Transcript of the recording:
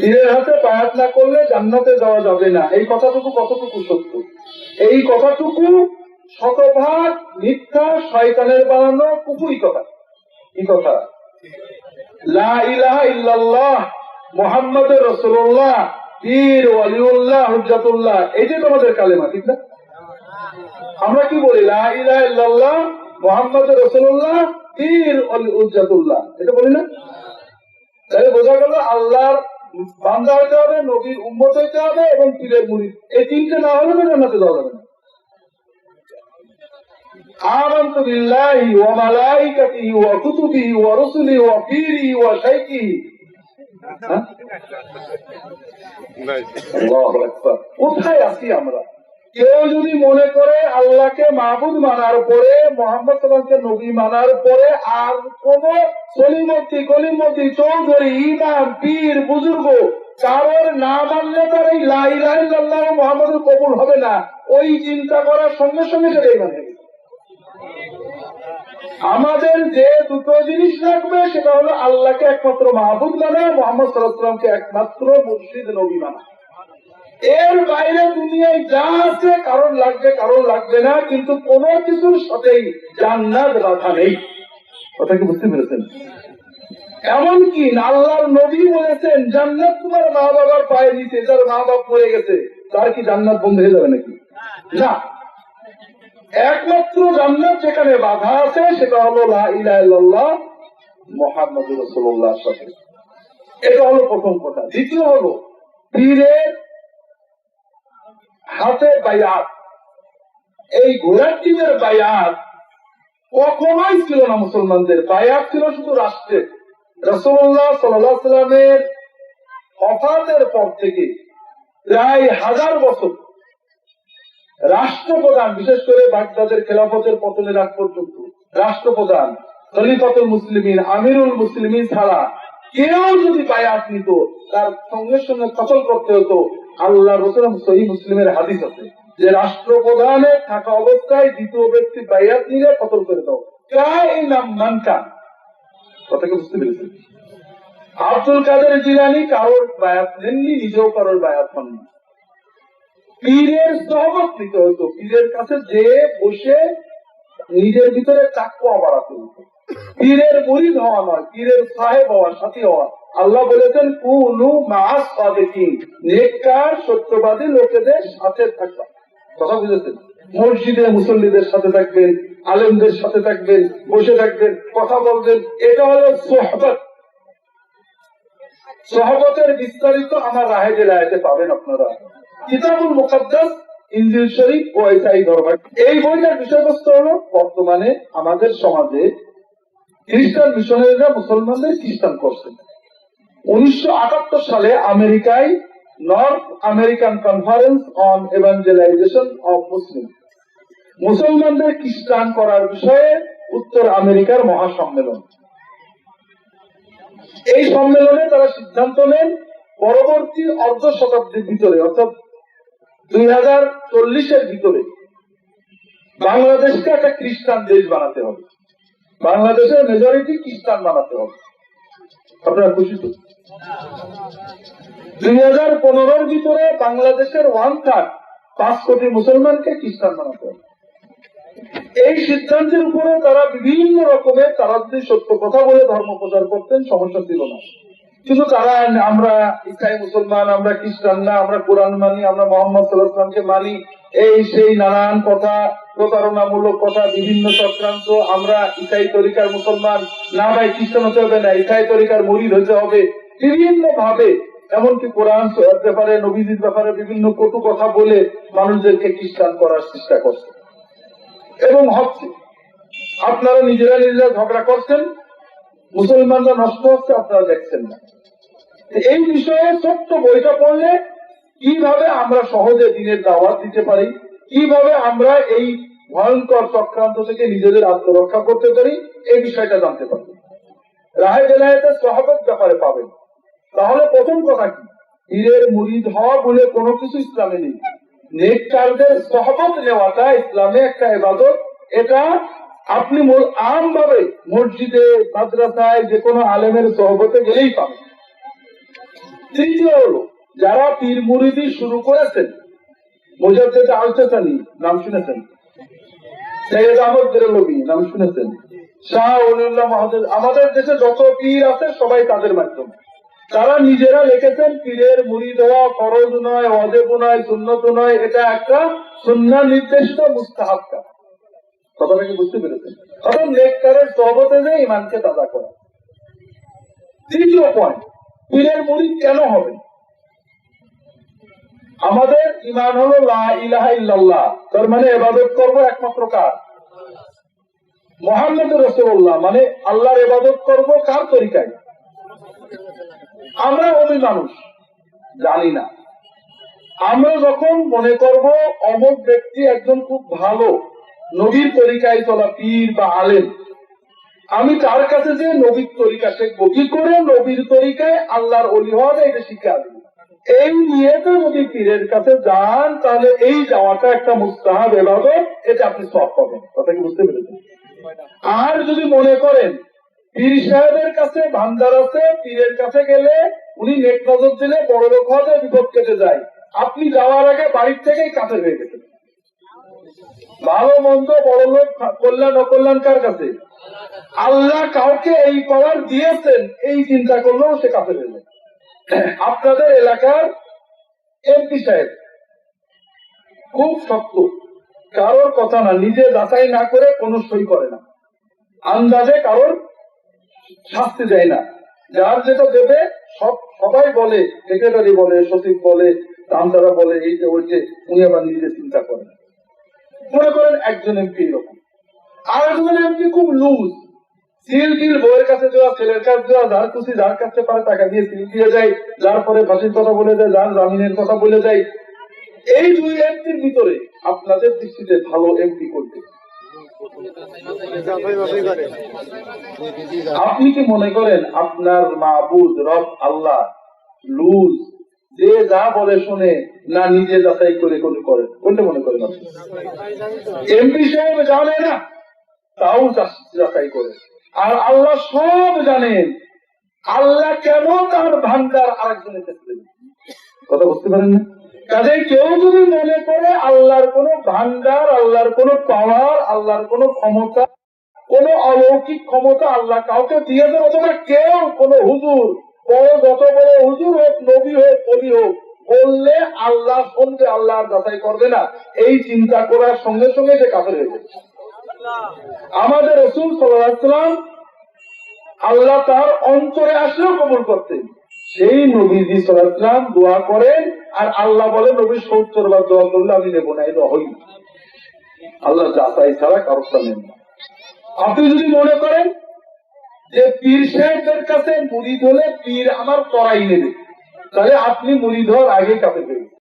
পীরের হাতে বায়াত না করলে জান্নাতে যাওয়া যাবে না। এই কথাটুকু কতটুকু সত্য? এই কথাটুকু শতভাগ মিথ্যা, শয়তানের বানানো কুকুই কথা। কি কথা। লা ইলাহা ইল্লাল্লাহ মোহাম্মদ রসুল্লাহ পীর ওয়ালিউল্লাহ, হুজ্জাতুল্লাহ। এই যে তোমাদের কালেমা, ঠিক না? আমরা কি বলি? লা ইলাহা ইল্লাল্লাহ মোহাম্মদ রসুল্লাহ পীর হুজ্জাতুল্লাহ। এটা বলি না? তাহলে বোঝা গেল আল্লাহর বান্দা হইতে হবে নবীর উম্মত হইতে হবে এবং পীরের মুড়ি এই তিনটে না হলে তো জান্নাতে যাওয়া যাবে না آمنت بالله وملائكته وكتبه ورسله وبيره وشيخه ها؟ আল্লাহু আকবার। কোথায় আছি আমরা কেউ যদি মনে করে আল্লাহকে মাহবুদ মানার পরে মোহাম্মদ নবী মানার পরে আর কোন সলিমতি, গলিমতি, চৌধুরী, ইমাম, পীর, বুজুর্গ, কারোর না মানলে তার এই লাইলাহ মোহাম্মদ কবুল হবে না, ওই চিন্তা করার সঙ্গে সঙ্গে সেটাই মানে আমাদের যে দুটো জিনিস লাগবে সেটা হলো আল্লাহকে একমাত্র মাহবুদ মানা, মোহাম্মদ সাল্লাহামকে একমাত্র মুর্শিদ নবী মানা। এর বাইরে দুনিয়ায় যা আছে কারণ লাগবে কারণ লাগবে না, কিন্তু কোন কিছুর সাথেই জান্নাত বাধা নেই। কথা কি বুঝতে পেরেছেন? এমনকি আল্লাহর নবী বলেছেন, জান্নাত তোমার মা বাবার পায়ে দিতে, যার মা বাপ মরে গেছে, তার কি জান্নাত বন্ধ হয়ে যাবে নাকি? না। একমাত্র জান্নাত যেখানে বাধা আছে, সেটা হলো লা ইলাহা ইল্লাল্লাহ মুহাম্মাদুর রাসূলুল্লাহর সাথে। এটা হলো প্রথম কথা। দ্বিতীয় হলো, পীরের হাতে বায়াত। এই ঘোড়ার টিমের বায়াত কখনোই ছিল না মুসলমানদের। বায়াত ছিল শুধু রাষ্ট্রের। রসুল্লাহ সাল্লাহ সাল্লামের অফাতের পর থেকে প্রায় হাজার বছর রাষ্ট্রপ্রধান, বিশেষ করে বাগদাদের খেলাফতের পতনের আগ পর্যন্ত রাষ্ট্রপ্রধান, খলিফাতুল মুসলিমিন, আমিরুল মুসলিমিন ছাড়া কেউ যদি বায়াত নিত, তার সঙ্গে সঙ্গে কতল করতে হতো। আল্লাহ রসুল সহি মুসলিমের হাদিস আছে যে রাষ্ট্রপ্রধানে থাকা অবস্থায় দ্বিতীয় ব্যক্তি বায়াত নিলে কতল করে দাও। নাম কথাকে বুঝতে পেরেছেন? আব্দুল কাদের জিলানি কারোর বায়াত নেননি, নিজেও কারোর বায়াত হননি। পীরের সহমত নিতে হতো, পীরের কাছে যে বসে নিজের ভিতরে চাকুয়া বাড়াতে হতো। পীরের মুরিদ হওয়া নয়, পীরের সাহেব হওয়া, সাথী হওয়া। আল্লাহ বলেছেন, কুনু মাস সাদেকিন নেককার, সত্যবাদী লোকেদের সাথে থাকবা। কথা বুঝেছেন? মসজিদে মুসল্লিদের সাথে থাকবেন, আলেমদের সাথে থাকবেন, বসে থাকবেন, কথা বলবেন, এটা হলো সোহবত। সহবতের বিস্তারিত আমার রাহে জেলায়তে পাবেন আপনারা। কিতাবুল মুকদ্দাস ইন্দিল শরীফ ও ইসাই দরবার এই বইটার বিষয়বস্তু হলো, বর্তমানে আমাদের সমাজে খ্রিস্টান মিশনারিরা মুসলমানদের খ্রিস্টান করছেন। উনিশশো সালে আমেরিকায় north American conference on evangelization of Muslim. মুসলমানদের খ্রিস্টান করার বিষয়ে উত্তর আমেরিকার মহাসম্মেলন। এই সম্মেলনে তারা সিদ্ধান্ত নেন, পরবর্তী অর্ধ শতাব্দীর ভিতরে, অর্থাৎ দুই হাজার চল্লিশের ভিতরে, বাংলাদেশকে একটা খ্রিস্টান দেশ বানাতে হবে। বাংলাদেশের মেজরিটি খ্রিস্টান বানাতে হবে। আপনারা খুশি তো? দুই হাজার পনেরোর ভিতরে বাংলাদেশের ওয়ান থার্ড পাঁচ কোটি মুসলমানকে খ্রিস্টান বানাতে হবে। এই সিদ্ধান্তের উপরে তারা বিভিন্ন রকমের তারা যদি সত্য কথা বলে ধর্ম প্রচার করতেন, সমস্যা ছিল না। কিন্তু তারা আমরা ইসাই মুসলমান, আমরা খ্রিস্টান না, আমরা কোরআন মানি, আমরা মোহাম্মদ সাল্লাহামকে মানি। এই সেই নানান কথা, প্রতারণামূলক কথা, বিভিন্ন চক্রান্ত, আমরা ইসাই তরিকার মুসলমান। না ভাই, খ্রিস্টান হতে হবে না, ইসাই তরিকার মরিদ হতে হবে। বিভিন্ন ভাবে এমনকি কোরআন ব্যাপারে, নবীজির ব্যাপারে বিভিন্ন কটু কথা বলে মানুষদেরকে খ্রিস্টান করার চেষ্টা করছে। এবং হচ্ছে, আপনারা নিজেরা নিজেরা ঝগড়া করছেন মুসলমানরা নষ্ট হচ্ছে, আপনারা দেখছেন না। এই বিষয়ে ছোট্ট বইটা পড়লে কীভাবে আমরা সহজে দিনের দাওয়াত দিতে পারি, কীভাবে আমরা এই ভয়ঙ্কর চক্রান্ত থেকে নিজেদের আত্মরক্ষা করতে পারি, এই বিষয়টা জানতে পারবেন রাহে বেলায়েতের সহবত ব্যাপারে পাবেন। তাহলে প্রথম কথা কি? পীরের মুরিদ হওয়া বলে কোনো কিছু ইসলামে নেই। নেককারদের সহবত নেওয়াটা ইসলামে একটা এবাদত, এটা আপনি আম ভাবে মসজিদে, মাদ্রাসায় যে কোনো আলেমের সহবতে গেলেই পাবেন। তৃতীয় হলো, যারা পীর মুরিদি শুরু করেছেন, মোজাদ্দেদ আলতাসানি নাম শুনেছেন? সৈয়দ আহমদ বেরলবি, নাম শুনেছেন? শাহ অলিউল্লাহ মহাদেব আমাদের দেশে যত পীর আছে, সবাই তাদের মাধ্যমে। তারা নিজেরা লিখেছেন, পীরের মুড়ি দেওয়া ফরজ নয় অজেব নয়, সুন্নত নয়, এটা একটা সুন্না নির্দেশিত মুস্তাহাব কাজ। কথাটা কি বুঝতে পেরেছেন কারণ নেককারের সহবতে যে ইমানকে তাজা করা। তৃতীয় পয়েন্ট পীরের মুড়ি কেন হবে? আমাদের ইমান হলো লা ইলাহা ইল্লাল্লাহ। তার মানে এবাদত করব একমাত্র কার? মোহাম্মদ রসুল্লাহ মানে আল্লাহর এবাদত করব কার তরিকায়? আমরা অমি মানুষ, জানি না। আমরা যখন মনে করব অমুক ব্যক্তি একজন খুব ভালো নবীর তরিকায় চলা পীর বা আলেম, আমি তার কাছে যে নবীর তরিকা শিখব কি করে নবীর তরিকায় আল্লাহর অলি হওয়া যায়, এটা শিক্ষা এই নিয়ে তো যদি পীরের কাছে যান, তাহলে এই যাওয়াটা একটা মুস্তাহাব, এবাদত, এটা আপনি সব পাবেন। কথা কি বুঝতে পেরেছেন? আর যদি মনে করেন, পীর সাহেবের কাছে ভান্ডার আছে, পীরের কাছে গেলে উনি নেট নজর দিলে বড় লোক হওয়াতে বিপদ কেটে যায়। আপনি যাওয়ার আগে বাড়ির থেকেই কাছে হয়ে গেছেন ভালো, মন্দ, বড় লোক, কল্যাণ, অকল্যাণ কার কাছে? আল্লাহ কাউকে এই পাওয়ার দিয়েছেন, এই চিন্তা করলেও সে কাছে হয়ে আপনাদের এলাকার এমপি সাহেব খুব শক্ত, কারোর কথা না, নিজে যাচাই না করে কোনো সই করে না। আন্দাজে কারোর শাস্তি দেয় না। যার যেটা দেবে, সব, সবাই বলে সেক্রেটারি বলে, সচিব বলে, দামদারা বলে এইটা ওইটে উনি আবার নিজে চিন্তা করেন। মনে করেন একজন এমপি এরকম। আর একজন এমপি খুব লুজ সিল টিল বইয়ের কাছে দেওয়া, ছেলের কাছে দেওয়া, যার খুশি যার কাছে পারে টাকা দিয়ে সিল দিয়ে যায়, যার পরে ফাঁসির কথা বলে যায়, যার জামিনের কথা বলে যায়। এই দুই এমপির ভিতরে আপনাদের দৃষ্টিতে ভালো এমপি করবে আপনি কি মনে করেন আপনার মাহবুদ রব আল্লাহ লুজ যে যা বলে শুনে না, নিজে যাচাই করে কোনো করেন কোনটা মনে করেন এমপি সাহেব জানে না, তাও যাচাই করে। আর আল্লাহ সব জানেন। আল্লাহ কেন তার ভান্ডার আরেকজনের ক্ষেত্রে কথা বুঝতে পারেন না? কাজে কেউ যদি মনে করে আল্লাহর কোন ভান্ডার, আল্লাহর কোন পাওয়ার, আল্লাহর কোন ক্ষমতা, কোন অলৌকিক ক্ষমতা আল্লাহ কাউকে দিয়ে দেবে অথবা কেউ কোন হুজুর যত বড় হুজুর হোক, নবী হোক কবি হোক, বললে আল্লাহ শুনবে আল্লাহ যাচাই করবে না। এই চিন্তা করার সঙ্গে সঙ্গে সে কাফের হয়ে যাবে আমাদের রসুল সাল্লাম আল্লাহ তার অন্তরে আসলেও কবুল করতেন। সেই নবীজি সাল্লাম দোয়া করেন, আর আল্লাহ বলে নবী, সত্তর বার দোয়া করলে আমি নেব না এটা হই আল্লাহ যাচাই ছাড়া কারোটা নেন আপনি যদি মনে করেন যে পীর সাহেবদের কাছে মুড়ি ধরে পীর আমার করাই নেবে। তাহলে আপনি মুড়ি ধর আগে কাপে পেয়ে